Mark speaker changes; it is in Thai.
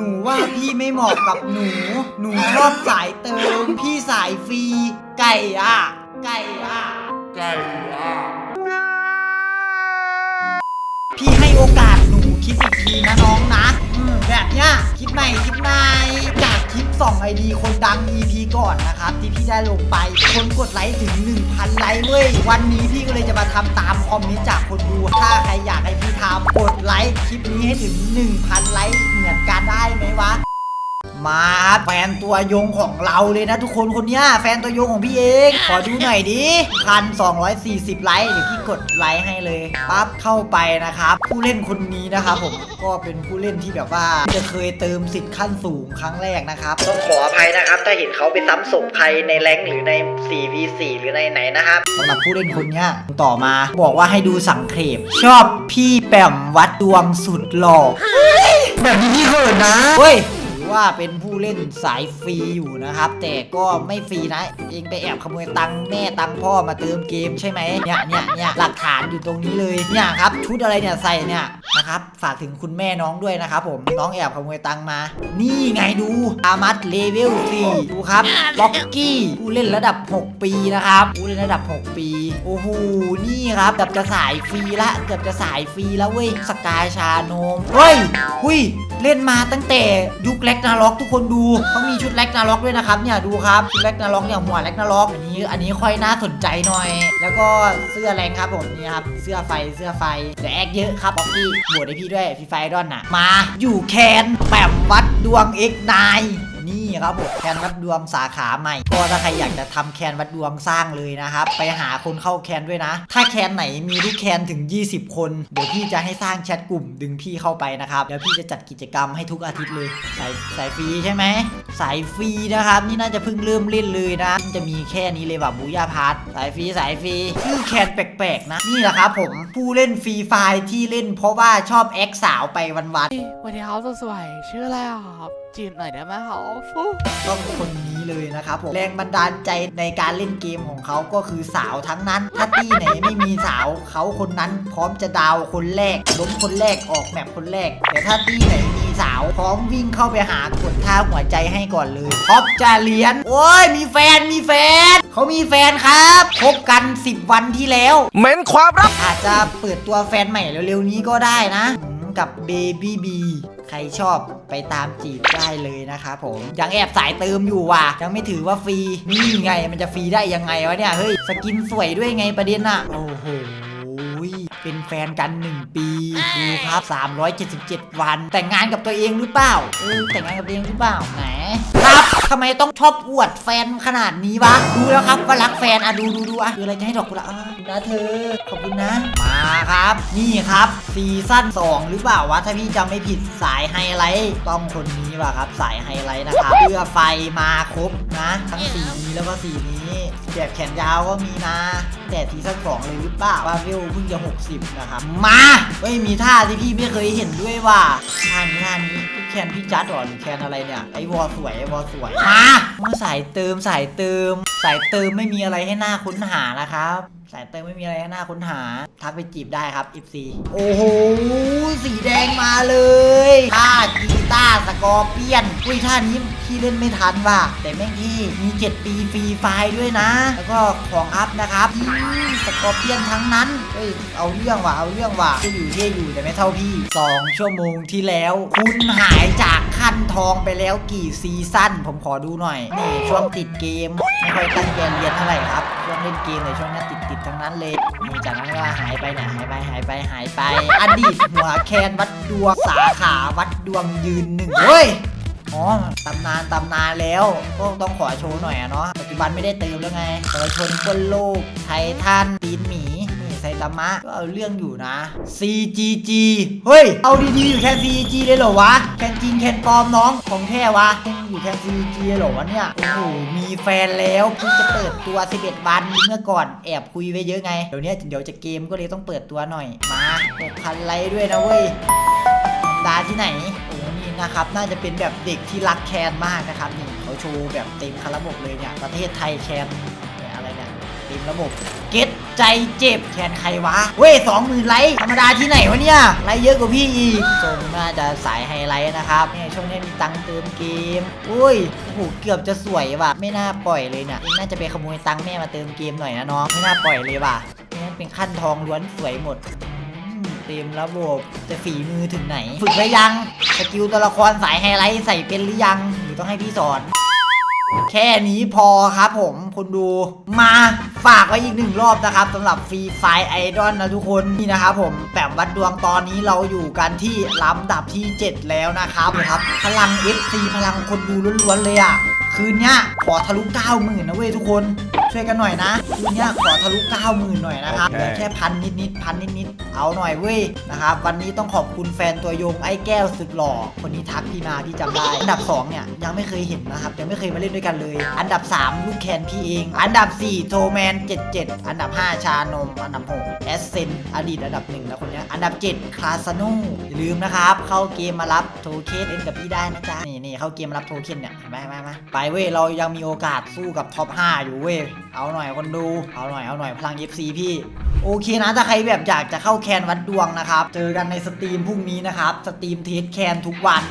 Speaker 1: หนูว่าพี่ไม่เหมาะกับหนู หนูชอบสายเติม พี่สายฟรี ไก่อะ ไก่อะ
Speaker 2: ไก่อะ
Speaker 1: พี่ให้โอกาสหนู คิดอีกทีนะน้องนะ อืมแบบเนี้ยคิดใหม่คิดใหม่จากคลิป2 ID คนดัง EP ก่อนนะครับ ที่พี่ได้ลงไป คนกดไลค์ถึง 1,000 ไลค์เว้ย วันนี้พี่ก็เลยจะมาทำตามคอมเมนต์จากคนดู ถ้าใครอยากให้พี่ทำกดไลค์คลิปนี้ให้ถึง 1,000 ไลค์เหมือนกันได้ไหมวะ มาแฟนตัวยงของเราเลยนะทุกคนคนเนี้ยแฟนตัวยงของพี่เองขอดูหน่อยดิพันสองไลค์เดี๋ยวพี่กดไลค์ให้เลยปั๊บเข้าไปนะครับ ผู้เล่นคนนี้นะครับผมก็เป็นผู้เล่นที่แบบว่าจะเคยเติมสิทธิ์ขั้นสูงครั้งแรกนะครับต้องขออภัยนะครับ ถ้าเห็นเขาไปซ้ำศพใครในแรงค์หรือใน 4v4 หรือในไหนนะครับสำหรับผู้เล่นคนเนี้ยต่อมาบอกว่าให้ดูสังเขปชอบพี่แปมวัดดวงสุดหล่อแบบนี้พี่เขินนะเฮ้ยถือ ว่าเป็นผู้เล่นสายฟรีอยู่นะครับ แต่ก็ไม่ฟรีนะ เองไปแอบขโมยตังค์แม่ตังค์พ่อมาเติมเกมใช่ไหมเนี่ยเนี่ยเนี่ยหลักฐานอยู่ตรงนี้เลยเนี่ยครับชุดอะไรเนี่ยใส่เนี่ยนะครับฝากถึงคุณแม่น้องด้วยนะครับผมน้องแอบขโมยตังค์มา นี่ไงดูอามัดเลเวล4ดูครับล็อกกี้ผู้เล่นระดับ 6 ปีนะครับผู้เล่นระดับ 6 ปี โอ้โหนี่ครับเกือบจะสายฟรีละเกือบจะสายฟรีแล้วเว้ยสกายชาโนมเฮ้ยหุย เล่นมาตั้งแต่ยุคแล็กนาล็อกทุกคนดูเขามีชุดแล็กนาล็อกด้วยนะครับเนี่ยดูครับชุดแล็กนาล็อกเนี่ยหัวแล็กนาล็อกอันนี้ อันนี้ค่อยน่าสนใจหน่อย แล้วก็เสื้อแรงครับผมนี่ครับเสื้อไฟเสื้อไฟแต่แอคเยอะครับบ็อกกี้บวชให้พี่ด้วยพี่ไฟดอนน่ะมาอยู่แคนแปมวัดดวงเอ็กนาย นี่ครับผมแคนวัดดวงสาขาใหม่ ก็ถ้าใครอยากจะทำแคนวัดดวงสร้างเลยนะครับ ไปหาคนเข้าแคนด้วยนะ ถ้าแคนไหนมีลูกแคนถึง 20 คน เดี๋ยวพี่จะให้สร้างแชทกลุ่มดึงพี่เข้าไปนะครับแล้วพี่จะจัดกิจกรรมให้ทุกอาทิตย์เลยสายสายฟรีใช่ไหมสายฟรีนะครับ นี่น่าจะเพิ่งเริ่มเล่นเลยนะจะมีแค่นี้เลยแบบบูยาพาร์ทสายฟรีสายฟรีชื่อแคนแปลกๆนะนี่แหละครับผมผู้เล่นฟรีไฟล์ที่เล่น เพราะว่าชอบแอคสาวไปวันๆ
Speaker 3: สวัสดีครับสวยชื่ออะไรครับจีบหน่อยได้ไหมครับฟู
Speaker 1: ต้องคนนี้เลยนะครับผมแรงบันดาลใจในการเล่นเกมของเขาก็คือสาวทั้งนั้น ถ้าตี้ไหนไม่มีสาวเขาคนนั้นพร้อมจะดาวคนแรกล้มคนแรกออกแมปคนแรก แต่ถ้าตี้ไหนมีสาวพร้อมวิ่งเข้าไปหากดท่าหัวใจให้ก่อนเลยท็อปจะเลียน โอ้ยมีแฟนมีแฟนเขามีแฟนครับคบกัน 10 วันที่แล้ว
Speaker 2: เหม็นความรัก
Speaker 1: อาจจะเปิดตัวแฟนใหม่เร็วๆนี้ก็ได้นะอืมกับ Baby B ใครชอบไปตามจีบได้เลยนะครับผมยังแอบสายเติมอยู่ว่ะยังไม่ถือว่าฟรีนี่ไงมันจะฟรีได้ยังไงวะเนี่ยเฮ้ยสกินสวยด้วยไงประเด็นอะโอ้โหเป็นแฟนกัน 1 ปีดูครับ 377 วัน แต่งงานกับตัวเองหรือเปล่าเออแต่งงานกับตัวเองหรือเปล่าไหนครับทำไมต้องชอบอวดแฟนขนาดนี้วะดูแล้วครับว่ารักแฟนอะดูดูดูอะคืออะไรจะให้ดอกกุหลาบนะเธอขอบคุณนะมา ครับ นี่ครับซีซั่น2 หรือเปล่าวะถ้าพี่จำไม่ผิดสายไฮไลท์ต้องคนนี้ว่ะครับ สายไฮไลท์นะครับเพื่อไฟมาครบนะทั้งสีนี้แล้วก็สีนี้แบบแขนยาวก็มีนะ แต่ซีซั่น2เลยหรือเปล่าบาเวลเพิ่งจะ 60 นะครับ มาเฮ้ยมีท่าที่พี่ไม่เคยเห็นด้วยว่ะท่านี้ท่านี้แคนพี่จัดเหรอหรือแคนอะไรเนี่ยไอวอลสวยไอวอลสวยมาเมื่อสายเติมสายเติม สายเติมไม่มีอะไรให้หน้าค้นหานะครับ สายเติมไม่มีอะไรให้หน้าค้นหา ทักไปจีบได้ครับ FC โอ้โห สีแดงมาเลยท่ากีตาร์สกอร์เปียน อุ้ยท่านี้พี่เล่นไม่ทันว่ะ แต่แม่งพี่มี7ปีฟรีไฟล์ด้วยนะ แล้วก็ของอัพนะครับอืมสกอร์เปียนทั้งนั้น เฮ้ย เอาเรื่องว่ะ เอาเรื่องว่ะที่อยู่ที่อยู่แต่ไม่เท่าพี่ 2 ชั่วโมงที่แล้ว คุณหายจากขั้นทองไปแล้วกี่ซีซั่น ผมขอดูหน่อย นี่ช่วงติดเกม ไม่ค่อยตั้งใจเรียนเท่าไหร่ครับช่วงเล่นเกมในช่วงนี้ติดติดทั้งนั้นเลยมีจากนั้นก็หายไปเนี่ยหายไปหายไปหายไป อดีตหัวแคนวัดดวงสาขาวัดดวงยืนหนึ่งเฮ้ยอ๋อตำนานตำนานแล้วก็ต้องขอโชว์หน่อยอะเนาะปัจจุบันไม่ได้เติมแล้วไงเยาวชนคนโลกไททันปีนหมี ตามะก็เอาเรื่องอยู่นะ CGG เฮ้ย เอาดีๆอยู่แค่ CGG เลยเหรอวะแคนจริงแคนปลอมน้องของแท้วะอยู่แค่ CGG เลยเหรอวะเนี่ยโอ้โหมีแฟนแล้วเพิ่งจะเปิดตัว 11 วันเมื่อก่อนแอบคุยไว้เยอะไงเดี๋ยวเนี้ยเดี๋ยวจะเกมก็เลยต้องเปิดตัวหน่อยมา6,000ไลค์ด้วยนะเว้ยดาที่ไหนโอ้นี่นะครับ น่าจะเป็นแบบเด็กที่รักแคนมากนะครับนี่เขาโชว์แบบเต็มคาราบบเลยเนี่ย ประเทศไทยแคน มระบบ เก็ตใจเจ็บแคนใครวะ เว้ยสองหมื่นไลค์ธรรมดาที่ไหนวะเนี่ย ไลค์เยอะกว่าพี่อีกทรงน่าจะสายไฮไลท์นะครับเนี่ยช่วงนี้มีตังค์เติมเกม อุ้ยโอ้โหเกือบจะสวยว่ะ ไม่น่าปล่อยเลยเนี่ยน่าจะไปขโมยตังค์แม่มาเติมเกมหน่อยนะน้อง ไม่น่าปล่อยเลยว่ะนี่เป็นขั้นทองล้วนสวยหมดเต็มระบบจะฝีมือถึงไหน ฝึกไว้ยัง สกิลตัวละครสายไฮไลท์ใส่เป็นหรือยัง หรือต้องให้พี่สอน แค่นี้พอครับผมคุณดูมา ฝากไว้อีกหนึ่งรอบนะครับสำหรับฟรีไฟไอดอลนะทุกคนนี่นะครับผมแปมวัดดวงตอนนี้เราอยู่กันที่ลำดับที่ 7 แล้วนะครับนะครับพลัง FC พลังคนดูล้วนๆเลยอะคืนเนี้ยขอทะลุ 90,000นะเว้ยทุกคน ช่วยกันหน่อยนะคืนเนี้ยขอทะลุ90,000หน่อยนะครับ
Speaker 2: โอเค
Speaker 1: เหลือแค่พันนิดๆพันนิดๆเอาหน่อยเว้ยนะครับวันนี้ต้องขอบคุณแฟนตัวยงไอ้แก้วสุดหล่อคนนี้ทักพี่มาพี่จำได้อันดับ2เนี่ยยังไม่เคยเห็นนะครับยังไม่เคยมาเล่นด้วยกันเลย อันดับ 3 ลูกแคนพี่เอง อันดับ 4 โทแมน 77 อันดับ 5 ชานม อันดับ6แอสเซนอดีตอันดับหนึ่งนะคนเนี้ยอันดับ 7 คลาสโนอย่าลืมนะครับ เข้าเกมมารับโทเค็นเล่นกับพี่ได้นะจ๊ะนี่นี่เข้าเกมมารับโทเค็นเนี่ยเห็นไหมมามาไปเว้ยเรายังมีโอกาสสู้กับท็อป5อยู่เว้ย เอาหน่อยคนดู เอาหน่อยเอาหน่อยพลัง FC พี่ โอเคนะถ้าใครแบบอยากจะเข้าแคนวัดดวงนะครับ เจอกันในสตรีมพรุ่งนี้นะครับ สตรีมเทสแคนทุกวัน